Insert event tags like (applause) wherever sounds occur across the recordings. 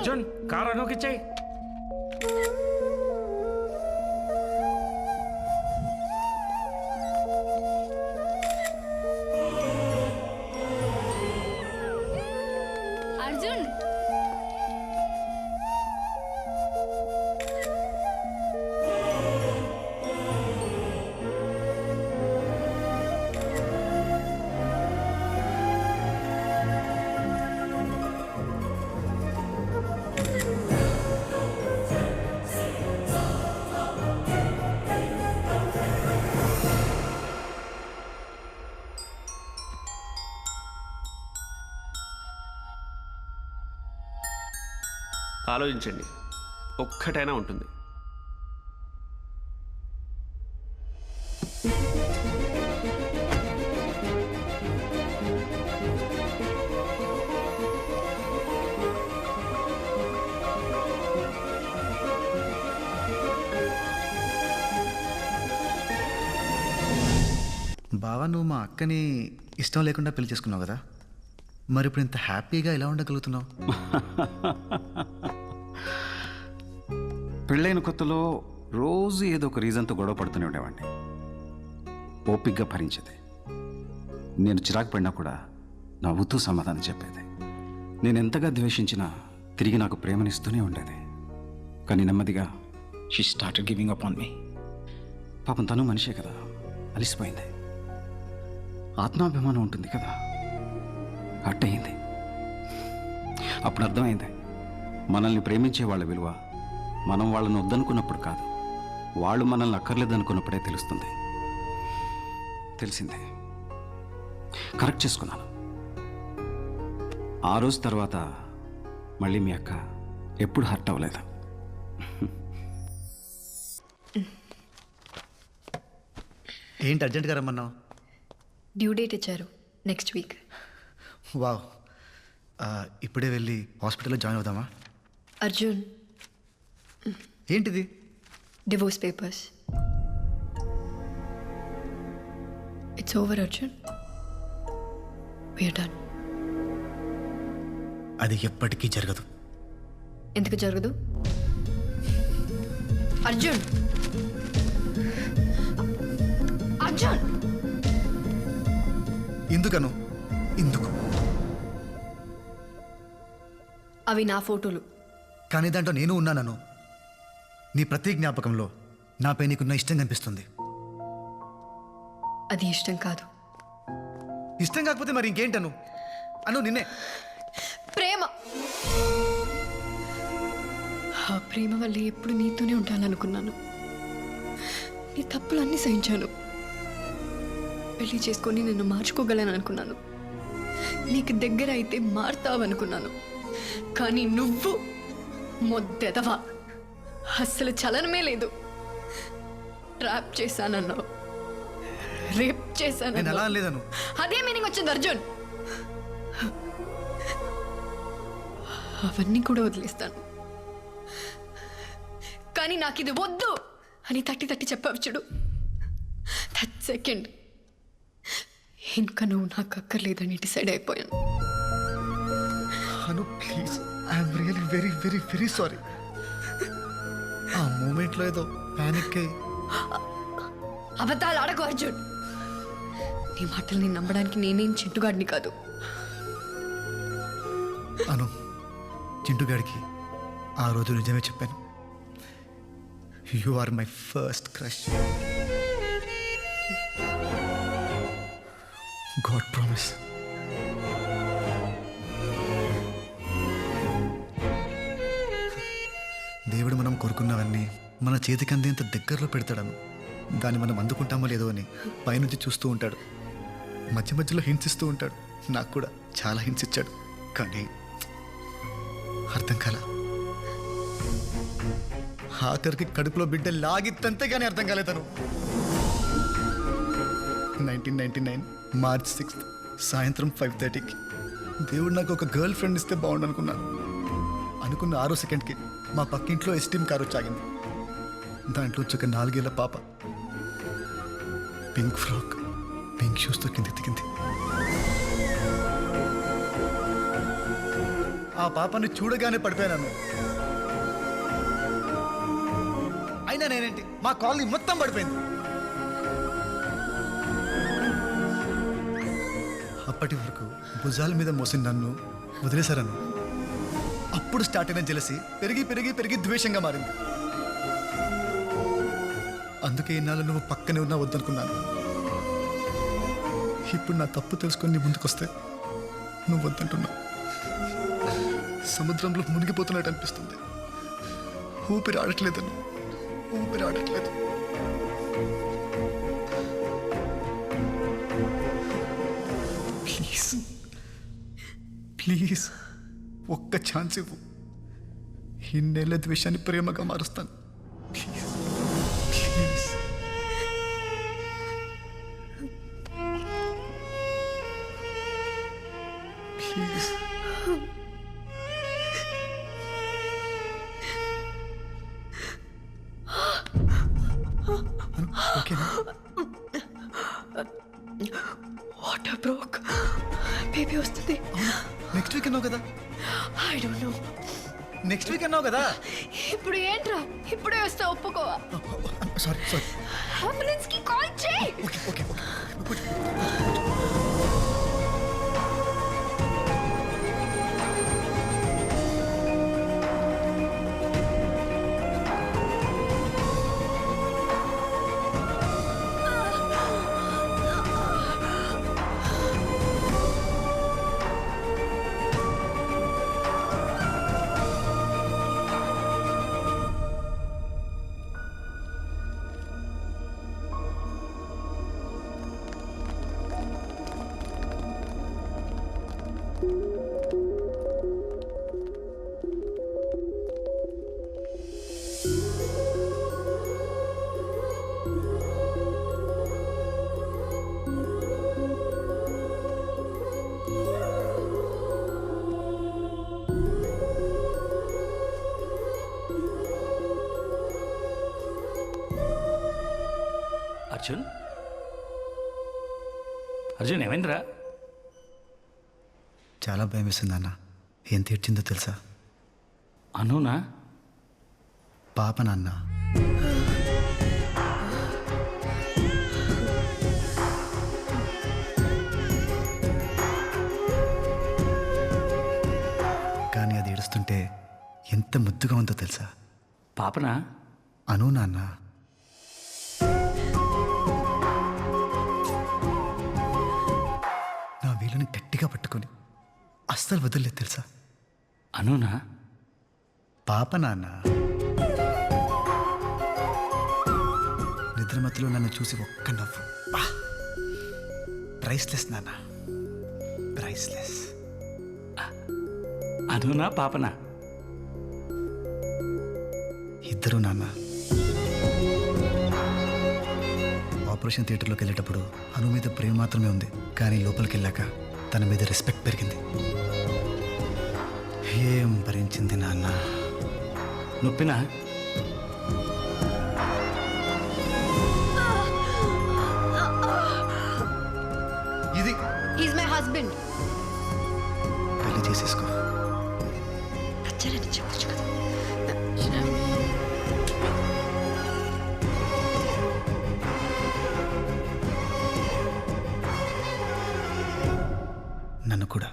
Arjun car అనుకిచ్చాయి Arjun ఆలోచించండి. ఒక్కటైనా ఉంటుంది. బావా నువ్వు మా అక్కని ఇష్టం లేకుండా పెళ్ళి చేసుకున్నావు కదా. మరి ఇప్పుడు ఇంత హ్యాపీగా ఎలా ఉండగలుగుతున్నావు? (laughs) పెళ్ళైన కొత్తలో రోజు ఏదో ఒక రీజన్తో గొడవ పడుతూనే ఉండేవాడిని. ఓపిగ్గా భరించేది. నేను చిరాకు పడినా కూడా నవ్వుతూ సమాధానం చెప్పేది. నేను ఎంతగా ద్వేషించినా తిరిగి నాకు ప్రేమనిస్తూనే ఉండేది. కానీ నెమ్మదిగా she started giving up on me పాపం తను మనిషే కదా అలిసిపోయింది. ఆత్మాభిమానం ఉంటుంది కదా అట్టయింది అప్పుడు అర్థమైంది. మనల్ని ప్రేమించే వాళ్ళ విలువ మనం వాళ్ళని వద్దనుకున్నప్పుడు కాదు. వాళ్ళు మనల్ని అక్కర్లేదనుకున్నప్పుడే తెలుస్తుంది. తెలిసిందే. కరెక్ట్ చేసుకున్నాను. ఆ రోజు తర్వాత మళ్ళీ మీ అక్క ఎప్పుడు హర్ట్ అవ్వలేదు. ఏంటి అర్జెంట్గా రమ్మన్నావు? డ్యూ డేట్ ఇచ్చారు. Next week. వావ్. ఇప్పుడే వెళ్ళి హాస్పిటల్లో జాయిన్ అవుదామా? అర్జున్ ఏంటిది? Divorce papers it's over Arjun done అది ఎప్పటికీ జరగదు. ఎందుకు జరగదు? అర్జున్ అర్జున్ ఎందుకను? ఎందుకు? అవి నా ఫోటోలు. కానీ దాంట్లో నేను ఉన్నానను. నీ ప్రతి జ్ఞాపకంలో నాపై నీకున్న ఇష్టం కనిపిస్తుంది. అది ఇష్టం కాదు. ఇష్టం కాకపోతే మరి ఇంకేంటను? అను నిన్నే. ప్రేమ. ఆ ప్రేమ వల్ల ఎప్పుడు నీతోనే ఉండాలనుకున్నాను నీ తప్పులు అన్నీ సహించాను. పెళ్ళి చేసుకొని నిన్ను మార్చుకోగలను అనుకున్నాను నీకు దగ్గర అయితే మారుతావనుకున్నాను. కానీ నువ్వు మొద్దెదవా అస్సలు చలనమే లేదు. ట్రాప్ చేశానన్నావు. రేప్ నేను చేశాను అలా లేదను అదే మీనింగ్ వచ్చింది అర్జున్. అవన్నీ కూడా వదిలేస్తాను. కానీ నాకు ఇది వద్దు అని తట్టి తట్టి చెప్పావు చూడు. దట్ సెకండ్ ఇంకా నువ్వు నాకు అక్కర్లేదని డిసైడ్ అయిపోయాను. Anu please I'm really very very very sorry ఆ మూమెంట్లో ఏదో ప్యానిక్ అయ్యి. అబద్ధాలు ఆడకు అర్జున్. నీ మాటల్ని నమ్మడానికి నేనేం చింటుగాడిని కాదు. అను చింటుగాడికి ఆ రోజు నిజమే చెప్పాను. You are my first crush God promise కోరుకున్నవన్నీ మన చేతికి అందేంత దగ్గరలో పెడతాడను. దాన్ని మనం అందుకుంటామో లేదో అని పైనుంచి చూస్తూ ఉంటాడు. మధ్య మధ్యలో హింసిస్తూ ఉంటాడు. నాకు కూడా చాలా హింసించాడు ఇచ్చాడు. కానీ అర్థం కాల. ఆఖరికి కడుపులో బిడ్డ లాగిత్తంతే కానీ అర్థం కాలేదను nineteen ninety nine March sixth సాయంత్రం ఫైవ్ థర్టీకి. దేవుడు నాకు ఒక గర్ల్ ఫ్రెండ్ ఇస్తే బాగుండు అనుకున్నాను అనుకున్న ఆరో సెకండ్కి మా పక్కింట్లో ఎస్టీమ్ కారు వచ్చాగింది. దాంట్లో వచ్చి ఒక నాలుగేళ్ళ పాప. పింక్ ఫ్రాక్ పింక్ షూస్తో కింద దిగింది ఆ పాపని చూడగానే పడిపోయాను అయినా నేనేంటి? మా కాలనీ మొత్తం పడిపోయింది. అప్పటి వరకు భుజాల మీద మోసిన నన్ను వదిలేశారను అప్పుడు స్టార్ట్ అయిన జలసి పెరిగి పెరిగి పెరిగి ద్వేషంగా మారింది. అందుకే ఇన్నాళ్ళు నువ్వు పక్కనే ఉన్నా వద్దనుకున్నాను. ఇప్పుడు నా తప్పు తెలుసుకొని నీ ముందుకొస్తే నువ్వు వద్దంటున్నావు సముద్రంలో మునిగిపోతున్నట్టు అనిపిస్తుంది. ఊపిరి ఆడట్లేదు ఊపిరి ఆడట్లేదు. ప్లీజ్. ప్లీజ్. ఒక్క ఛాన్స్ ఇవ్వు. ఇన్నేళ్ళ ద్వేషాన్ని ప్రేమగా మారుస్తాను. ఓకేనా వాటర్ బ్రోక్ బేబీ వస్తుంది అన్నావు కదా? I don't know next week అన్నావు కదా? ఇప్పుడు ఏంట్రా? ఇప్పుడే వస్తా ఒప్పుకోవా సారీ సారీ అంబులెన్స్కి కాల్ చేయి. Okay okay okay Arjun? Arjun ఏమైందిరా? చాలా భయం వేసింది అన్న. ఏం తీర్చిందో తెలుసా? అనునా? పాప నాన్న. కానీ అది ఏడుస్తుంటే ఎంత ముద్దుగా ఉందో తెలుసా? పాపనా? అను నాన్న. గట్టిగా పట్టుకొని అస్సలు వదిలేదు తెలుసా? అనునా? పాప నాన్న. నిద్రమతిలో నన్ను చూసి ఒక్క నవ్వు. ప్రైస్లెస్ నాన్న. ప్రైస్లెస్ అనునా పాపనా? ఇద్దరు నాన్న. ఆపరేషన్ థియేటర్లోకి వెళ్ళేటప్పుడు అను మీద ప్రేమ మాత్రమే ఉంది కానీ లోపలికి వెళ్ళాక తన మీద రెస్పెక్ట్ పెరిగింది. ఏం భరించింది నాన్న? నొప్పినా? కూడా.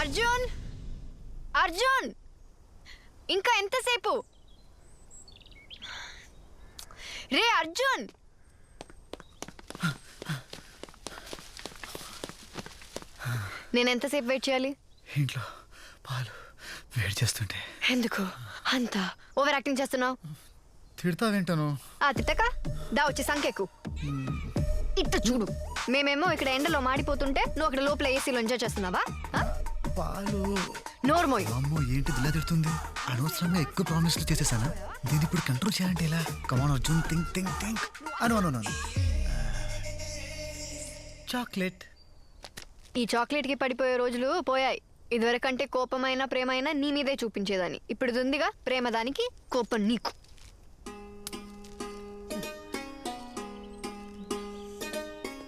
అర్జున్! అర్జున్! ఇంకా ఎంతసేపు? రే అర్జున్! నేను ఎంతసేపు వెయిట్ చేయాలి? ఇంట్లో పాలు వేడి చేస్తుంటే. ఎందుకు? అంత ఓవర్ యాక్టింగ్ చేస్తున్నావు తిడతావేంటాను ఆ తిట్టక? దా వచ్చి సంఖ్యకు ఇట్ట చూడు. మేమేమో ఇక్కడ ఎండలో మాడిపోతుంటే నువ్వు అక్కడ లోపల ఏసీలో ఎంజాయ్ చేస్తున్నావా? పాలు. నోర్మోయ్ అమ్మో ఏంటి ఇలా తిడుతుంది? అనవసరంగా ఎక్కువ ప్రామిస్లు చేసేసానా? దీన్ని ఇప్పుడు కంట్రోల్ చేయాలంటే ఎలా? Come on Arjun think think think Anu Anu chocolate ఈ చాక్లెట్కి పడిపోయే రోజులు పోయాయి. ఇదివరకంటే కోపమైన ప్రేమైనా నీ మీదే చూపించేదాన్ని. ఇప్పుడు ఉందిగా ప్రేమ దానికి కోపం నీకు.